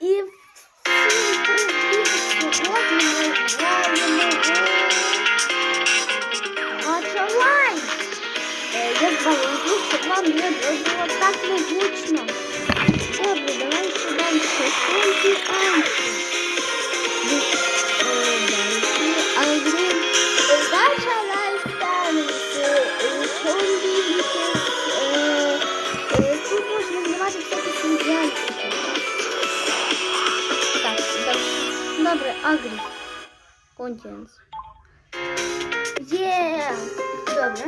І всім привіт! Сьогодні ми граємо в Гачалайн. Е, Я з вами щоб вам не було так незвучно. Добре, давайте далі. Сонці Анці. добре, агрі. Континенс. Є! Добре.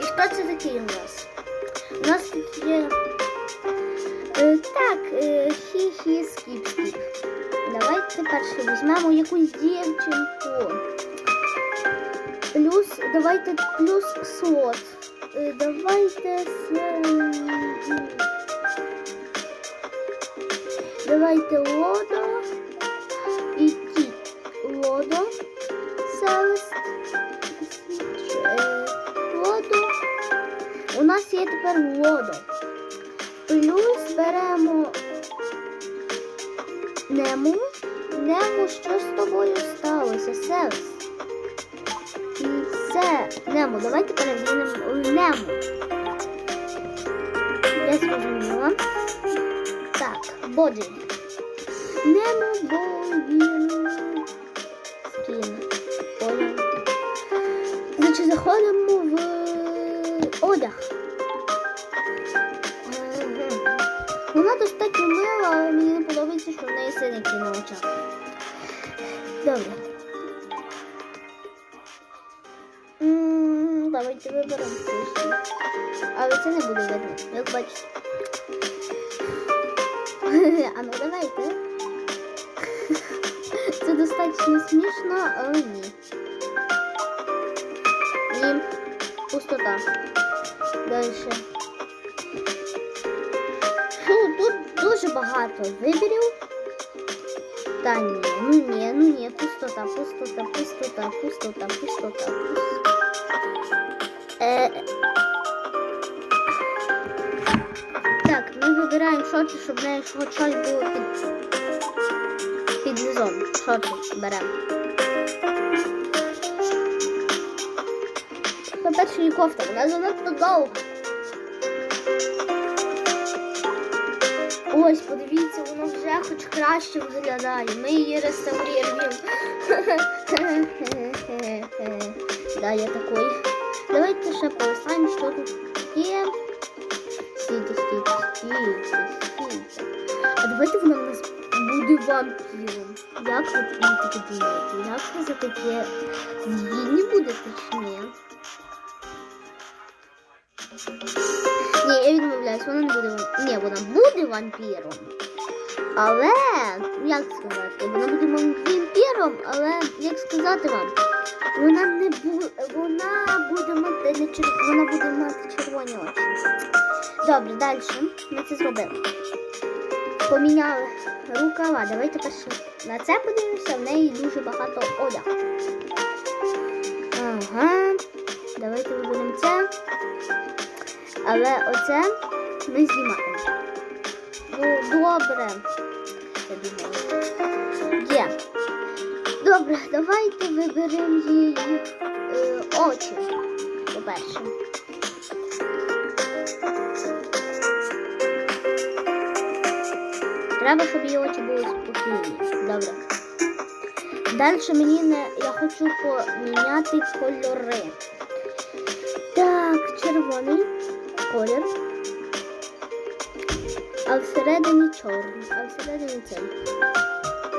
І хто це такий у нас? У нас тут є. Е, так, е, хі-хі, скіп-скіп. Давайте перше візьмемо якусь дівчинку. Плюс, давайте плюс слот. Е, давайте з. ем, Давайте лодо і ті. Лодо, селест, е, лодо. У нас є тепер лодо. Плюс беремо нему. Нему, що з тобою сталося? Селест. І все. Нему, давайте перевіримо Нему. Я зрозуміла. Так, боді. Немо боді. Заходимо в одяг. Вона достатньо мила, але мені не подобається, що в неї синики на очах. Добре. М, Давайте виберемо пісню. Але це не буде видно, як бачите. А ну давайте. Це достатньо смішно, але ні. Ні. Пустота. Далі. Фу, тут дуже багато вибірів. Та ні, ну ні, ну ні, пустота, пустота, пустота, пустота, пустота, пустота. Е, Так, ми вибираємо шорти, щоб хоч щось було під, під низом. Шорти беремо. Її кофта, вона занадто довга. Ось, подивіться, воно вже хоч краще виглядає. Ми її реставруємо. Да, я такой. Давайте ще полистаємо, що тут є. Стійте, стійте, стійте, стійте. А давайте вона в нас буде вампіром. Як ви таке думаєте? Як ви за таке згідні будете чи ні? Я відмовляюсь, вона не буде вампіром. Ні, вона буде вампіром. Але, як сказати, вона буде вампіром, але як сказати вам, вона не буде, вона буде мати не чер... вона буде мати червоні очі. Добре, далі. Ми це зробили. Поміняли рукава. Давайте перше на це подивимося, в неї дуже багато одягу. Ага. Давайте виберемо це. Але оце ми знімаємо. Ну, добре. Є. Добре, давайте виберемо її е, очі. По-перше. Треба, щоб її очі були спокійні. Добре. Далі мені не. Я хочу поміняти кольори. Так, червоний колір. А всередині чорний. А всередині цей.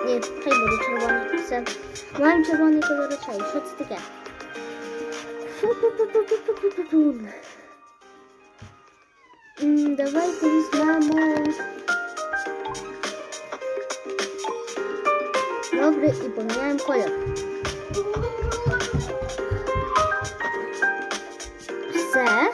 Ні, хай буде червоний. Все. Маємо червоний кольор очей. Що це таке? Давайте візьмемо. Добре, і поміняємо колір. Все.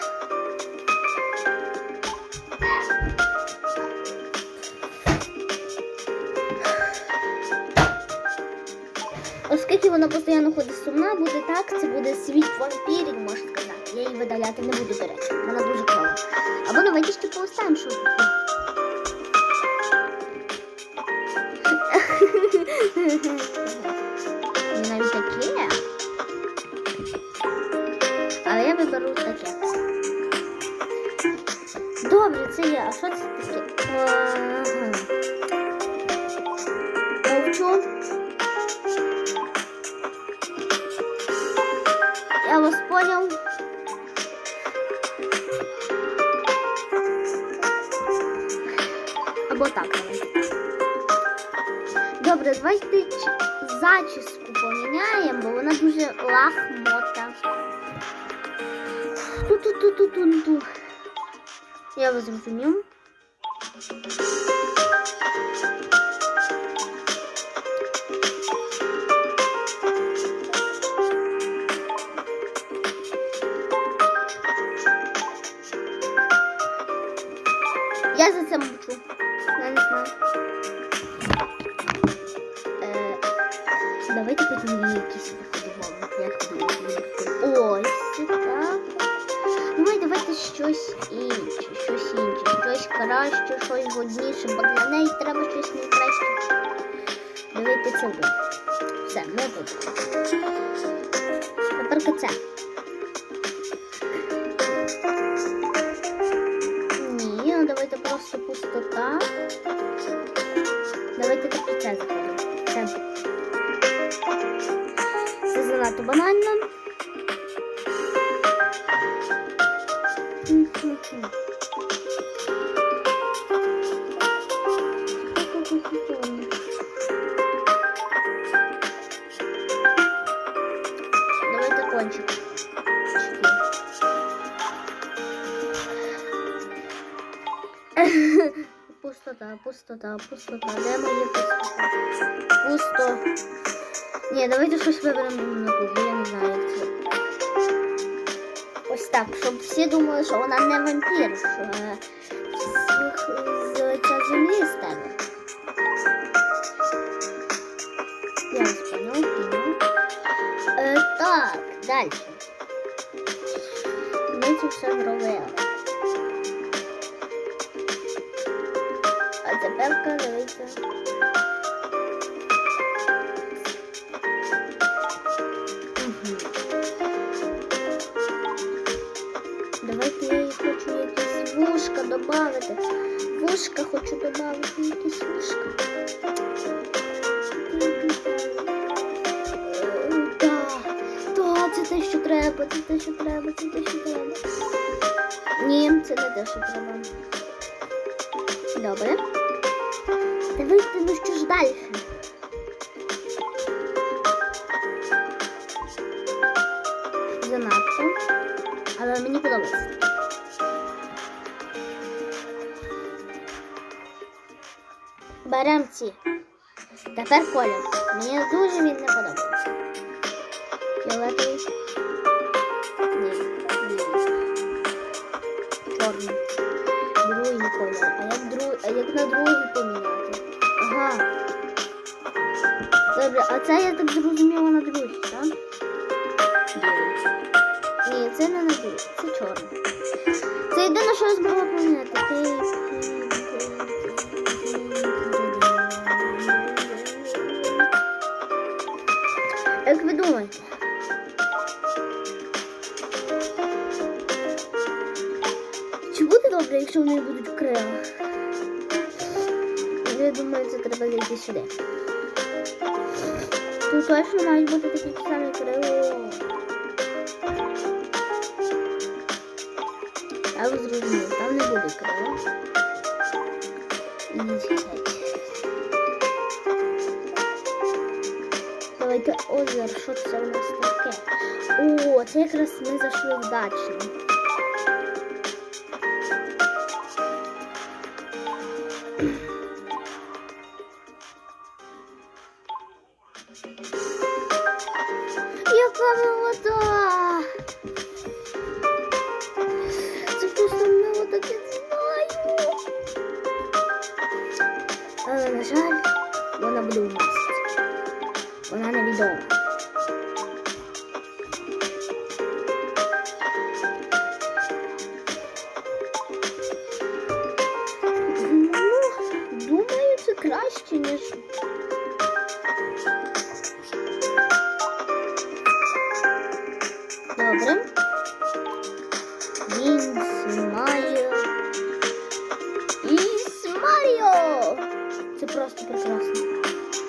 Вона постійно ходить сумна, буде так, це буде світ вампірів, можна сказати. Я її видаляти не буду, до речі. Вона дуже клава. Або давайте ще полистаємо, що. Навіть таке. Але я виберу таке. Добре, це я. А що це таке? Понял. Або так. Добре, давайте зачіску поміняємо, бо вона дуже лахмота. Ту-ту-ту-ту-ту-ту. Я вас зрозумів. Я за це мовчу. Я не знаю. Е, давайте потім якісь виходимо. Ось так. Ну і давайте щось інше, щось інше, щось краще, щось годніше, бо для неї треба щось найкраще. Давайте це буде. Все, ми будемо. Тепер це. Просто пустота. Давайте так це заходимо. Це. Занадто банально. Мгм. Пустота, пустота, пустота. Де моє пустота? Пусто. Ні, давайте щось виберемо на бо я не знаю, як. Ось так, щоб всі думали, що вона не вампір, що е, з лиця землі стане. Я понял, понял. Е, так, далі. Ми все зробили. Тепер дивіться. Давайте я їй хочу якісь вушка додати. Вушка хочу додати, якісь вушка. Так, це те, що треба, це те, що треба, це те, що треба. Ні, це не те, що треба. ну що ж далі? Занадто. Але мені подобається. Беремо ці. Тепер колір. Мені дуже він не подобається. Фіолетовий. Ні. Білий. Чорний. Другий колір. А як, друг... а як на другий Добре, а це я так зрозуміла на другий, так? Ні, це не на другий, це чорний. Це єдине, що я змогла поміняти. Як ви думаєте? Чи буде добре, якщо в неї будуть крила? Я думаю, це треба зайти сюди. Тут точно мають бути такі самі крила. Я ви зрозумів, там не буде крила. І. Давайте озер, що це у нас таке? О, це якраз ми зайшли вдачно. Яка на жаль, вона буде Це просто прекрасно.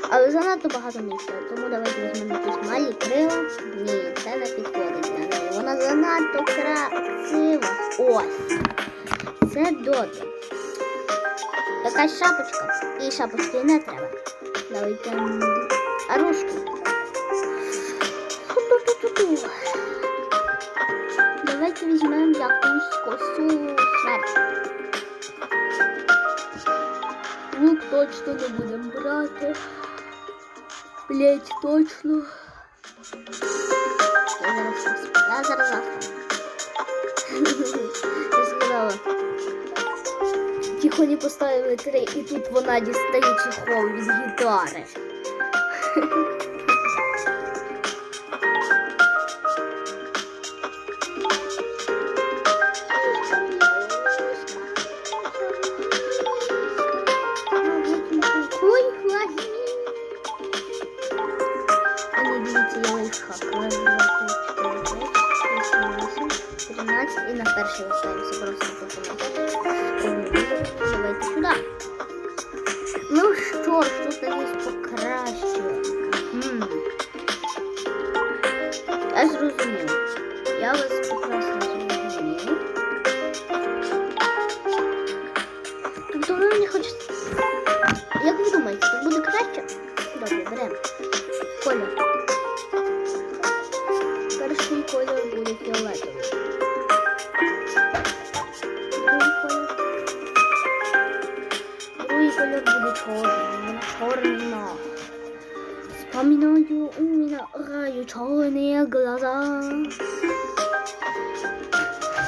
Але занадто багато місця, тому давайте візьмемо якісь малі крила. Ні, це не підходить для неї. Вона занадто красива. Ось. Це добре. Якась шапочка. І шапочки не треба. Давайте м, арушки. Давайте візьмемо якусь косу смерті. точно не будемо брати. Блять, точно. Я зараз засну. Я зараз засну. Я сказала. Тихо не поставили три, і тут вона дістає чехол від гітари. А не дивіться, я лайфхак. Раз, два, три, чотири, п'ять, вісім, вісім, тринадцять. І на перший оставимося просто попомогти. Давайте сюди. Ну що ж, тут є покраще. М. Я зрозумів. Я вас прекрасно Колір буде фіолетовий. Другий. Другий буде чорний. Чорна. Вспоминаю, у меня раю черные глаза.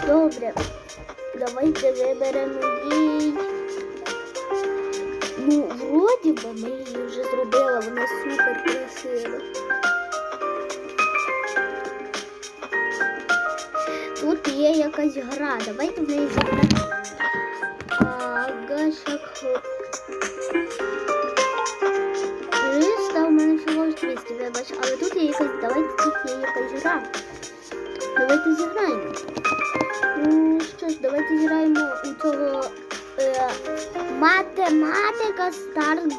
Добре. Давайте виберемо їй. Ну, вроді би ми її вже зробили, вона супер красива. Є якась гра, давайте в неї. Агашак. 300, у мене всього ж 200, вибач, але тут є якась, давайте тут є якась гра. Давайте зіграємо. Ну що ж, давайте зіграємо у цього е, математика старт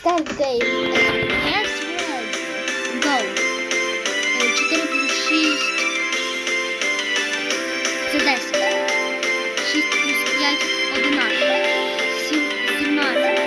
старт гейм. Go. Е, 4 плюс 6. 6 плюс 5 11. 7, 17.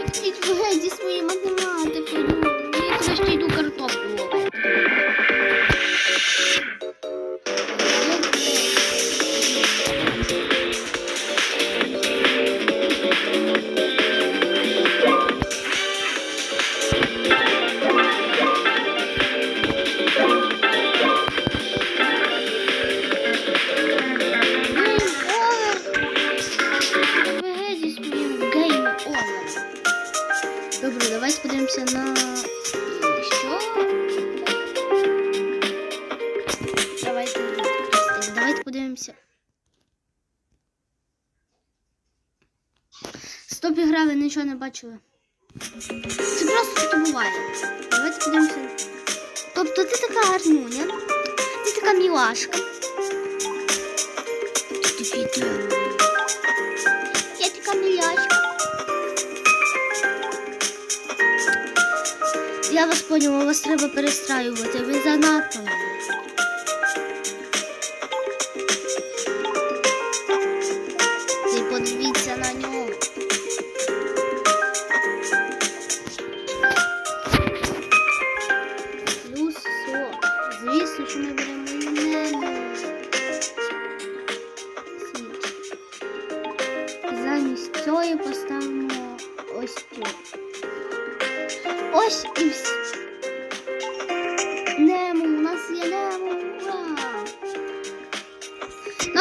Ідіть в геть зі своєю математикою. Я краще йду Добре, давайте подивимося на що. Давайте, давайте подивимося. Стоп ігра, ви нічого не бачили. Це просто таке буває. Давайте подивимося. Тобто ти така гарнуня, ти така мілашка. Я така мілашка. Я вас поняла, вас треба перестраювати. Ви занадто.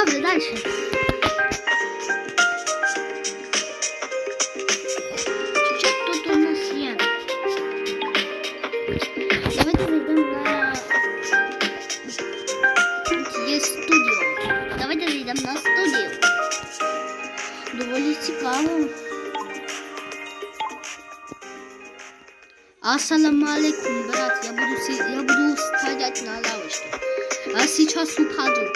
Ладно, дальше. Что тут у нас є? Давайте зайдем на є студіо. Давайте зайдем на студію. Доволі цікаво. Ассаламу алейкум, брат, я буду, я буду стоять на лавочке. А сейчас упаду.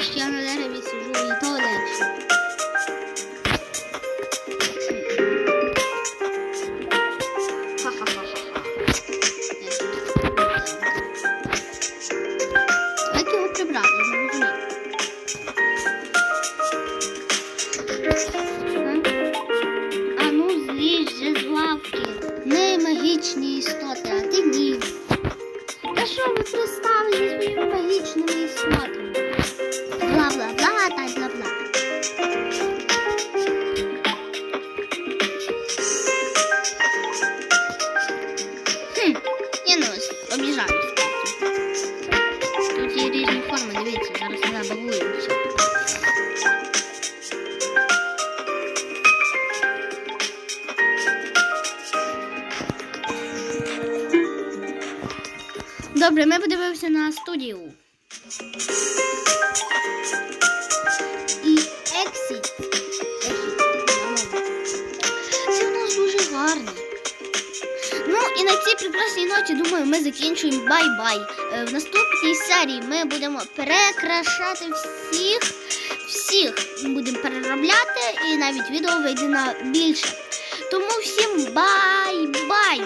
Впадеш, я на дереві сижу і то легше. Як його прибрати, я не розумію. А ну Добре, ми подивимося на студію. І. Exit. Це у нас дуже гарно. Ну і на цій прекрасній ноті, думаю, ми закінчуємо бай-бай. Е, В наступній серії ми будемо перекрашати всіх, всіх будемо переробляти, і навіть відео вийде на більше. Тому всім бай-бай!